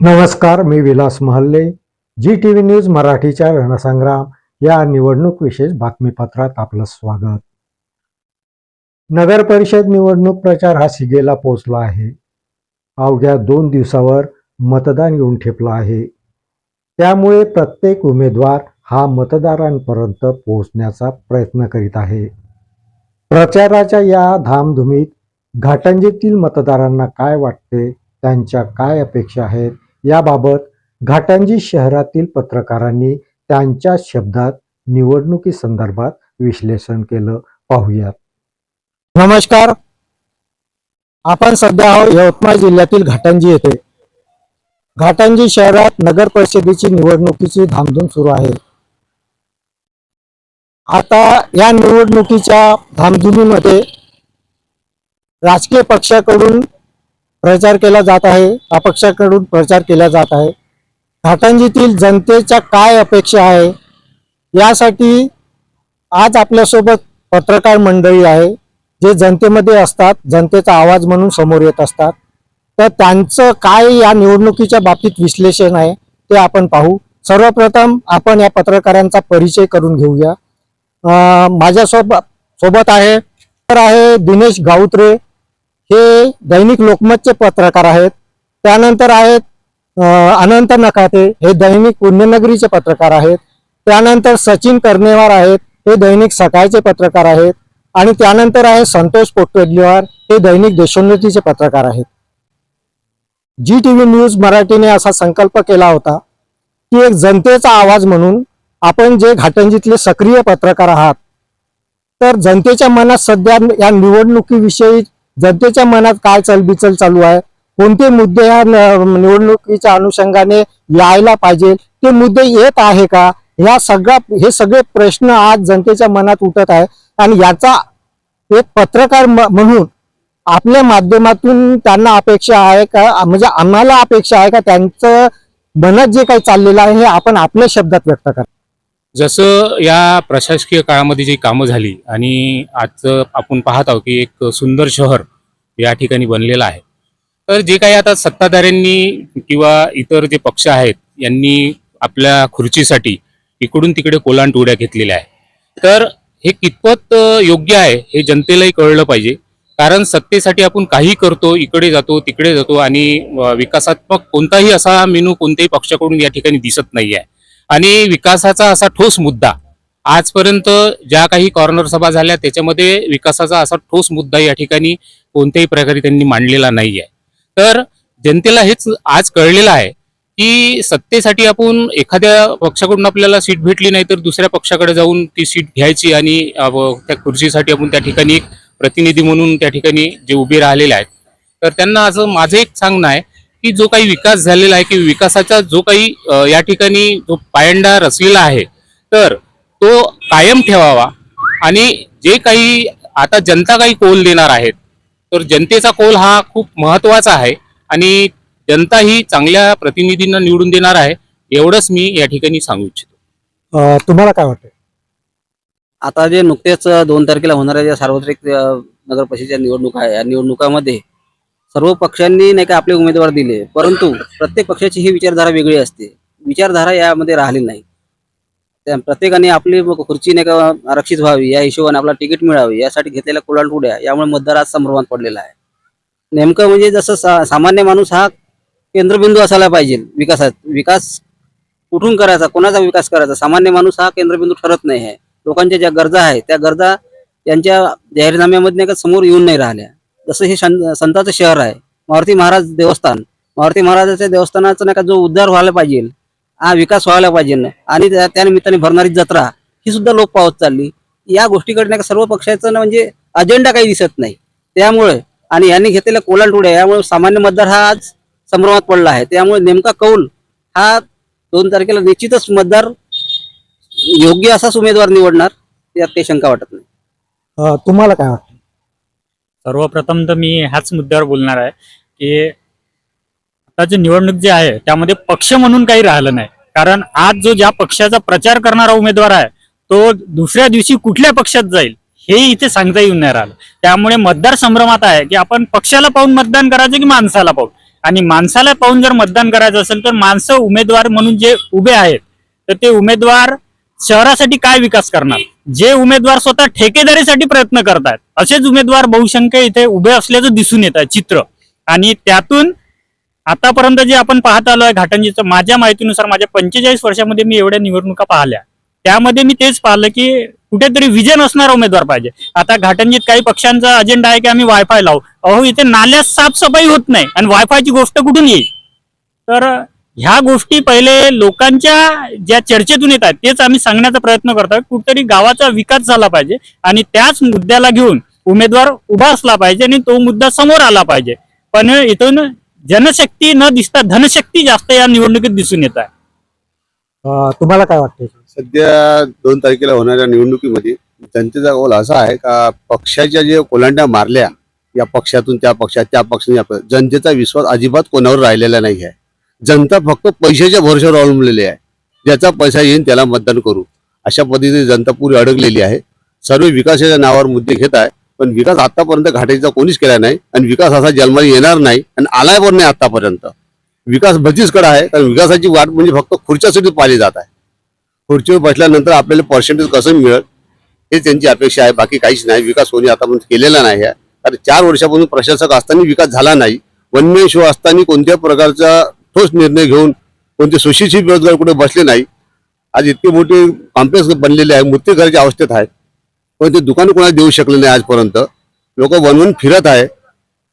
नमस्कार मी Vilas Mahalle. G T V news मराठीच्या रणसंग्राम या निवडणूक विशेष बातमीपत्रात आपलं स्वागत. नगर परिषद निवडणूक प्रचार हा सिगेला पोहोचला आहे. अवघ्या दोन दिवसावर मतदान येऊन ठेपलं आहे. त्यामुळे प्रत्येक उमेदवार हा मतदारांपर्यंत पोहोचण्याचा प्रयत्न करीत आहे. प्रचाराच्या या धामधुमीत घाटंजीतील मतदारांना काय वाटते? त्यांच्या काय अपेक्षा आहेत? याबाबत घाटंजी शहरातील पत्रकारांनी त्यांच्या शब्दात निवडणुकी संदर्भात विश्लेषण केलं. पाहूयात. नमस्कार. आपण सध्या आहोत यवतमाळ जिल्ह्यातील घाटंजी येथे. घाटंजी शहरात नगर परिषदेची निवडणुकीची धामधूम सुरू आहे. आता या निवडणुकीच्या धामधुमीमध्ये राजकीय पक्षाकडून प्रचार केला जात आहे अपक्षाकडून प्रचार केला जात आहे. घाटंजीतील जनतेच्या काय अपेक्षा आहे यासाठी आज आपल्यासोबत पत्रकार मंडळी आहे जे जनतेमध्ये असतात जनतेचा आवाज म्हणून समोर येत असतात. तर त्यांचं काय या निवडणुकीच्या बाबतीत विश्लेषण आहे ते आपण पाहू. सर्वप्रथम आपण या पत्रकारांचा परिचय करून घेऊया. माझ्यासोबत सोबत आहे. तर आहे दिनेश गाऊत्रे हे दैनिक लोकमतचे पत्रकार आहेत. त्यानंतर आहेत अनंत नकाते. हे दैनिक पुण्यनगरीचे पत्रकार आहेत. त्यानंतर सचिन कर्णेवार आहेत. हे दैनिक सकाळचे पत्रकार आहेत. आणि त्यानंतर आहे संतोष पोटवेलीवार हे दैनिक देशोन्नतीचे पत्रकार आहेत. जी टी व्ही न्यूज मराठीने असा संकल्प केला होता की एक जनतेचा आवाज म्हणून आपण जे घाटंजीतले सक्रिय पत्रकार आहात तर जनतेच्या मनात सध्या या निवडणुकीविषयी जनतेच्या मनात काय चलबिचल चालू आहे? कोणते मुद्दे या न- निवडणुकीच्या अनुषंगाने यायला पाहिजे? ते मुद्दे येत आहे का? ह्या सगळ्या हे सगळे प्रश्न आज जनतेच्या मनात उठत आहे आणि याचा एक पत्रकार म- म्हणून आपल्या माध्यमातून त्यांना अपेक्षा आहे का? म्हणजे आम्हाला अपेक्षा आहे का? त्यांचं मनात जे काही चाललेलं आहे हे आपण आपल्या शब्दात व्यक्त करा. जसं या प्रशासकीय काळामध्ये जी कामं झाली आणि आज आपण पाहत आहोत की एक सुंदर शहर या ठिकाणी बनलेलं आहे तर जे काही आता सत्ताधाऱ्यांनी किंवा इतर जे पक्ष आहेत यांनी आपल्या खुर्चीसाठी इकडून तिकडे कोलांटुड्या घेतलेल्या आहे तर हे कितपत योग्य आहे हे जनतेलाही कळलं पाहिजे कारण सत्तेसाठी आपण काही करतो इकडे जातो तिकडे जातो आणि विकासात्मक कोणताही असा मेनू कोणत्याही पक्षाकडून या ठिकाणी दिसत नाही आहे आणि विकासाचा असा ठोस मुद्दा. आजपर्यंत ज्या काही कॉर्नर सभा झाल्या त्याच्यामध्ये विकासाचा असा ठोस मुद्दा या ठिकाणी कोणत्याही प्रकारे त्यांनी मांडलेला नाही आहे तर जनतेला हेच आज कळलेलं आहे की सत्तेसाठी आपण एखाद्या पक्षाकडून आपल्याला सीट भेटली नाही तर दुसऱ्या पक्षाकडे जाऊन ती सीट घ्यायची आणि त्या खुर्चीसाठी आपण त्या ठिकाणी एक प्रतिनिधी म्हणून त्या ठिकाणी जे उभे राहिलेले आहेत. तर त्यांना असं माझं एक सांगणं आहे की जो काही विकास झालेला आहे की विकासाचा जो काही या ठिकाणी जो पायंडा रचलेला आहे तर तो कायम ठेवावा. आणि जे काही आता जनता काही कोल देणार आहेत तर जनतेचा कोल हा खूप महत्त्वाचा आहे. आणि जनता ही चांगल्या प्रतिनिधींना निवडून देणार आहे एवढंच मी या ठिकाणी सांगू इच्छितो. तुम्हाला काय वाटतं आता जे नुकतेच दोन तारखेला होणाऱ्या ज्या सार्वत्रिक अ, नगर परिषदेच्या निवडणुका आहे या निवडणुकामध्ये सर्व पक्षांनी नाही का आपले उमेदवार दिले परंतु प्रत्येक पक्षाची ही विचारधारा वेगळी असते. विचारधारा यामध्ये राहिली नाही. त्या प्रत्येकाने आपली खुर्ची नाही का आरक्षित व्हावी या हिशोबाने आपला तिकीट मिळावी यासाठी घेतलेल्या कुलांटुड्या यामुळे मतदार आज संभ्रमात पडलेला आहे. नेमकं म्हणजे जसं सा, सामान्य माणूस हा केंद्रबिंदू असायला पाहिजे विकासात विकास कुठून करायचा कोणाचा विकास करायचा सामान्य माणूस हा केंद्रबिंदू ठरत नाही आहे. लोकांच्या ज्या गरजा आहेत त्या गरजा यांच्या जाहीरनाम्यामध्ये नाही का समोर येऊन नाही राहिल्या. जसं हे शन- संतांचं शहर आहे मारुती महाराज देवस्थान. मारुती महाराजाच्या देवस्थानाचा नाही का जो उद्धार व्हायला पाहिजे हा विकास व्हायला पाहिजे. आणि त्या निमित्ताने भरणारी जत्रा ही सुद्धा लोक पावत चालली. या गोष्टीकडे नाही का सर्व पक्षाचं ना म्हणजे अजेंडा काही दिसत नाही. त्यामुळे आणि यांनी घेतलेल्या कोलांटुड्या यामुळे सामान्य मतदार हा आज संभ्रमात पडला आहे. त्यामुळे नेमका कौल हा दोन तारखेला निश्चितच मतदार योग्य असाच उमेदवार निवडणार यात काही शंका वाटत नाही. तुम्हाला काय वाटतं? सर्वप्रथम तर मी ह्याच मुद्द्यावर बोलणार आहे की आताची निवडणूक जी आहे त्यामध्ये पक्ष म्हणून काही राहिलं नाही. कारण आज जो ज्या पक्षाचा प्रचार करणारा उमेदवार आहे तो दुसऱ्या दिवशी कुठल्या पक्षात जाईल हे इथे सांगता येऊन नाही राहिलं. त्यामुळे मतदार संभ्रमात आहे की आपण पक्षाला पाहून मतदान करायचं की माणसाला पाहून? आणि माणसाला पाहून जर मतदान करायचं असेल तर माणसं उमेदवार म्हणून जे उभे आहेत तर ते उमेदवार शहरासाठी काय विकास करणार? जे उमेदवार स्वतः ठेकेदारीसाठी प्रयत्न करतात असेच उमेदवार बहुसंख्य इथे उभे असल्याचं दिसून येत आहे चित्र. आणि त्यातून आतापर्यंत जे आपण पाहत आलो आहे घाटंजीचं माझ्या माहितीनुसार माझ्या पंचेचाळीस वर्षामध्ये मी एवढ्या निवडणुका पाहिल्या. त्यामध्ये मी तेच पाहिलं की कुठेतरी विजन असणारा उमेदवार पाहिजे. आता घाटंजीत काही पक्षांचा अजेंडा आहे की आम्ही वायफाय लावू. अहो इथे नाल्यात साफसफाई होत नाही आणि वायफायची गोष्ट कुठून येईल? तर ह्या गोष्टी पहिले लोकांच्या ज्या चर्चेतून येत आहेत तेच आम्ही सांगण्याचा प्रयत्न करतोय कुठेतरी गावाचा विकास झाला पाहिजे आणि त्याच मुद्द्याला घेऊन उमेदवार उभा असला पाहिजे आणि तो मुद्दा समोर आला पाहिजे. पण इथून जनशक्ती न दिसता धनशक्ती जास्त या निवडणुकीत दिसून येत आहे. तुम्हाला काय वाटतं सध्या दोन तारखेला होणाऱ्या निवडणुकीमध्ये जनतेचा कौल असा आहे का पक्षाच्या जे कोलांड्या मारल्या या पक्षातून त्या पक्षात त्या पक्षात, जनतेचा विश्वास अजिबात कोणावर राहिलेला नाही आहे. जनता फक्त पैशाच्या भरोशावर अवलंबलेली आहे. ज्याचा पैसा येईन त्याला मतदान करू. अशा पद्धतीने जनता पुरी अडकलेली आहे. सर्व विकासाच्या नावावर मुद्दे घेत आहे. पण विकास आतापर्यंत घाटायचा कोणीच केला नाही आणि विकास असा जन्माला येणार नाही आणि आलाय पण नाही आतापर्यंत विकास भजीचकडे आहे कारण विकासाची वाट म्हणजे फक्त खुर्च्यासाठी पाहिली जात आहे. खुर्चीवर बसल्यानंतर आपल्याला पर्सेंटेज कसं मिळेल हे त्यांची अपेक्षा आहे. बाकी काहीच नाही. विकास कोणी आतापर्यंत केलेला नाही आहे. कारण चार वर्षापासून प्रशासक असताना विकास झाला नाही. वनमेन शो असताना कोणत्या प्रकारचा ठोस निर्णय घेऊन कोणते सुशिक्षित बेरोजगार कुठे बसले नाही. आज इतके मोठे कॉम्प्लेक्स बनलेले आहे मृत्यूघराच्या अवस्थेत आहे. पण ते दुकान कोणाला देऊ शकले नाही आजपर्यंत. लोक वनवन फिरत आहे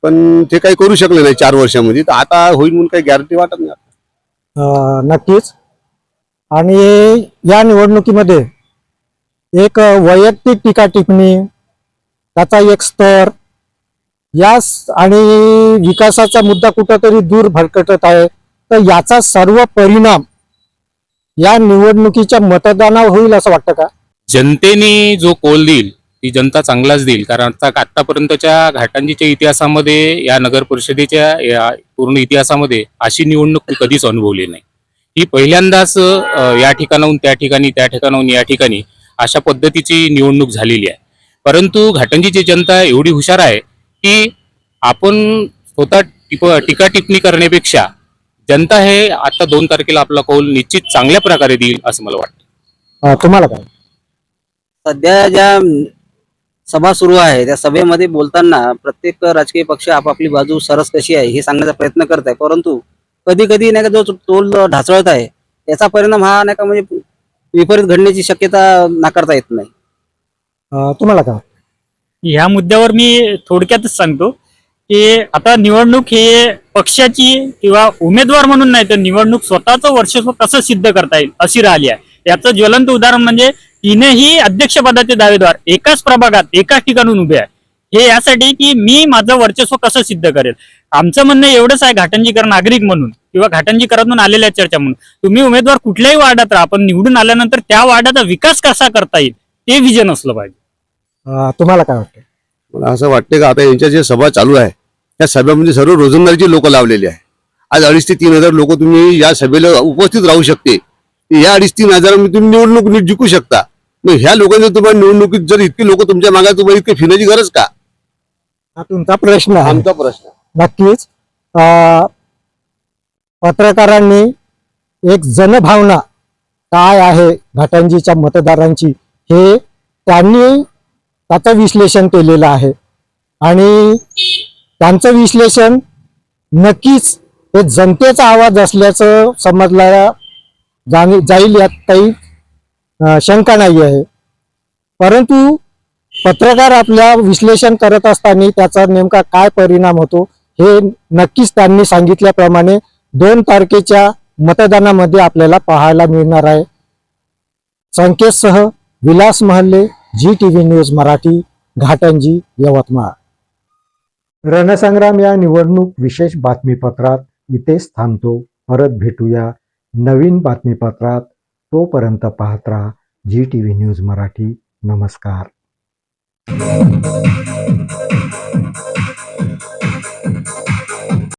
पण ते काही करू शकले नाही चार वर्षामध्ये. तर आता होईल म्हणून काही गॅरंटी वाटत नाही नक्कीच. आणि या निवडणुकीमध्ये एक वैयक्तिक टीका टिप्पणी त्याचा एक स्तर या आणि विकासाचा मुद्दा कुठंतरी दूर भरकटत आहे. तर याचा सर्व परिणाम या निवडणुकीच्या मतदानावर होईल असं वाटतं का? जनतेने जो कोल देईल ती जनता चांगलाच देईल. कारण आता आतापर्यंतच्या घाटांजीच्या इतिहासामध्ये या नगर परिषदेच्या या पूर्ण इतिहासामध्ये अशी निवडणूक मी कधीच अनुभवली नाही. ही पहिल्यांदाच या ठिकाणाहून त्या ठिकाणी त्या ठिकाणाहून या ठिकाणी अशा पद्धतीची निवडणूक झालेली आहे. परंतु घाटंजीची जनता एवढी हुशार आहे की आपण स्वतः टिप टीका टिप्पणी करण्यापेक्षा जनता हे आता दोन तारखेला आपला कौल निश्चित चांगल्या प्रकारे देईल असं मला वाटतं. अं, तुम्हाला काय? सध्या ज्या सभा सुरू आहे त्या सभेमध्ये बोलताना प्रत्येक राजकीय पक्ष आपापली बाजू सरस कशी आहे हे सांगण्याचा प्रयत्न करत आहे परंतु कधी कधी नाही का जो तोल ढासळत आहे याचा परिणाम हा नाही का म्हणजे विपरीत घडण्याची शक्यता नाकारता येत नाही. अं, तुम्हाला काय ह्या मुद्द्यावर मी थोडक्यातच सांगतो. की आता निवडणूक हे पक्षाची किंवा उमेदवार म्हणून नाही तर निवडणूक स्वतःचं वर्चस्व कसं सिद्ध करता येईल अशी राहिली आहे. याचं ज्वलंत उदाहरण म्हणजे तीनही अध्यक्षपदाचे दावेदार एकाच प्रभागात एकाच ठिकाणून उभे आहे. हे यासाठी की मी माझं वर्चस्व कसं सिद्ध करेल? आमचं म्हणणं एवढंच आहे घाटंजीकर नागरिक म्हणून किंवा घाटंजीकरातून आलेल्या चर्चा म्हणून. तुम्ही उमेदवार कुठल्याही वार्डात राहा पण निवडून आल्यानंतर त्या वार्डाचा विकास कसा करता येईल ते विजन असलं पाहिजे. तुम्हाला काय वाटतं मला असं वाटतं का आता यांच्या जे सभा चालू आहे त्या सभेमध्ये सर्व रोजंदारीची लोक लावलेली आहे. आज अडीच ते तीन हजार लोक तुम्ही या सभेला उपस्थित राहू शकते. या अडीच तीन हजारामध्ये तुम्ही निवडणूक नीट जिंकू शकता. मग ह्या लोकांनी तुम्हाला निवडणुकीत जर इतके लोक तुमच्या मागे तुम्हाला इतके फिरण्याची गरज का? हा तुमचा प्रश्न आहे. आमचा प्रश्न. नक्कीच. अं, पत्रकारांनी एक जनभावना काय आहे घाटंजीच्या मतदारांची हे त्यांनी त्याचं विश्लेषण केलेलं आहे. आणि त्यांचं विश्लेषण नक्कीच हे जनतेचा आवाज असल्याचं समजला जाणे जाईल यात काही शंका नाही आहे. परंतु पत्रकार आपल्या विश्लेषण करत असताना त्याचा नेमका काय परिणाम होतो हे नक्कीच त्यांनी सांगितल्याप्रमाणे दोन तारखेच्या मतदानामध्ये आपल्याला पाहायला मिळणार आहे. संकेतसह Vilas Mahalle G V news Marathi Ghatanji Yavatmal. रणसंग्राम या निवडणूक विशेष बातमीपत्रात इथेच थांबतो. परत भेटूया नवीन बातमीपत्रात. तोपर्यंत पाहत राहा G T V news Marathi. नमस्कार.